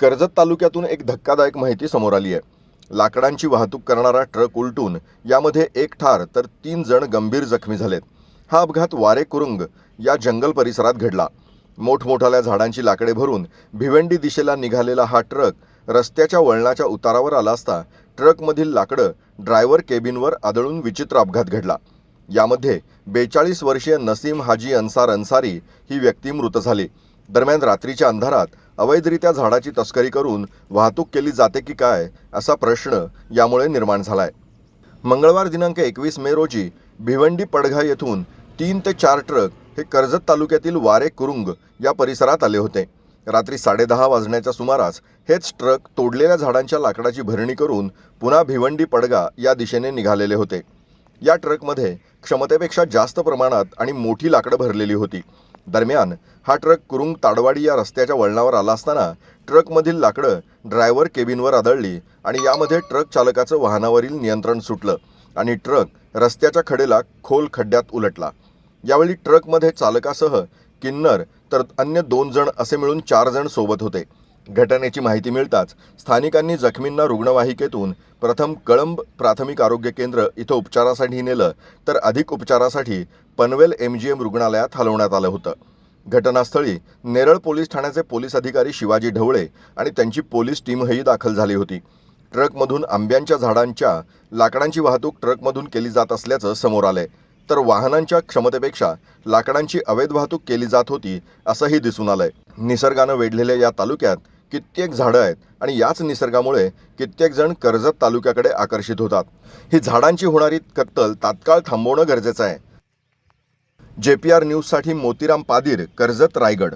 कर्जत तालुक्यातून एक धक्कादायक माहिती समोर आली आहे. लाकडांची वाहतूक करणारा ट्रक उलटून यामध्ये एक ठार तर तीन जण गंभीर जखमी झालेत. हा अपघात वारे कुरुंग या जंगल परिसरात घडला. मोठमोठाल्या झाडांची लाकडे भरून भिवंडी दिशेला निघालेला हा ट्रक रस्त्याच्या वळणाच्या उतारावर आला असता ट्रकमधील लाकडं ड्रायव्हर केबिनवर आदळून विचित्र अपघात घडला. यामध्ये बेचाळीस वर्षीय नसीम हाजी अन्सार अन्सारी ही व्यक्ती मृत झाली. दरम्यान रात्रीच्या अंधारात अवैधरित्या झाडाची तस्करी करून वाहतूक केली जाते की काय असा प्रश्न यामुळे निर्माण झालाय. मंगळवार दिनांक एकवीस मे रोजी भिवंडी पडघा येथून तीन ते चार ट्रक हे कर्जत तालुक्यातील वारे कुरुंग या परिसरात आले होते. रात्री साडेदहा वाजण्याच्या सुमारास हेच ट्रक तोडलेल्या झाडांच्या लाकडाची भरणी करून पुन्हा भिवंडी पडगा या दिशेने निघालेले होते. या ट्रकमध्ये क्षमतेपेक्षा जास्त प्रमाणात आणि मोठी लाकडं भरलेली होती. दरम्यान हा ट्रक कुरुंग ताडवाडी या रस्त्याच्या वळणावर आला असताना ट्रकमधील लाकडं ड्रायव्हर केबिनवर आदळली आणि यामध्ये ट्रक चालकाचं वाहनावरील नियंत्रण सुटलं आणि ट्रक रस्त्याच्या खडेला खोल खड्ड्यात उलटला. यावेळी ट्रकमध्ये चालकासह किन्नर तर अन्य दोन जण असे मिळून चार जण सोबत होते. घटनेची माहिती मिळताच स्थानिकांनी जखमींना रुग्णवाहिकेतून प्रथम कळंब प्राथमिक आरोग्य केंद्र इथं उपचारासाठी नेलं तर अधिक उपचारासाठी पनवेल एम जी एम रुग्णालयात हलवण्यात आलं होतं. घटनास्थळी नेरळ पोलीस ठाण्याचे पोलीस अधिकारी शिवाजी ढवळे आणि त्यांची पोलीस टीमही दाखल झाली होती. ट्रकमधून आंब्यांच्या झाडांच्या लाकडांची वाहतूक ट्रकमधून केली जात असल्याचं समोर आलंय. तर वाहनांच्या क्षमतेपेक्षा लाकडांची अवैध वाहतूक केली जात होती असंही दिसून आलंय. निसर्गानं वेढलेल्या या तालुक्यात कित्येक झाडं आहेत आणि याच निसर्गामुळे कित्येक जण कर्जत तालुक्याकडे आकर्षित होतात. ही झाडांची होणारी कत्तल तात्काळ थांबवणं गरजेचं आहे. जे पी आर न्यूजसाठी मोतीराम पादीर कर्जत रायगड.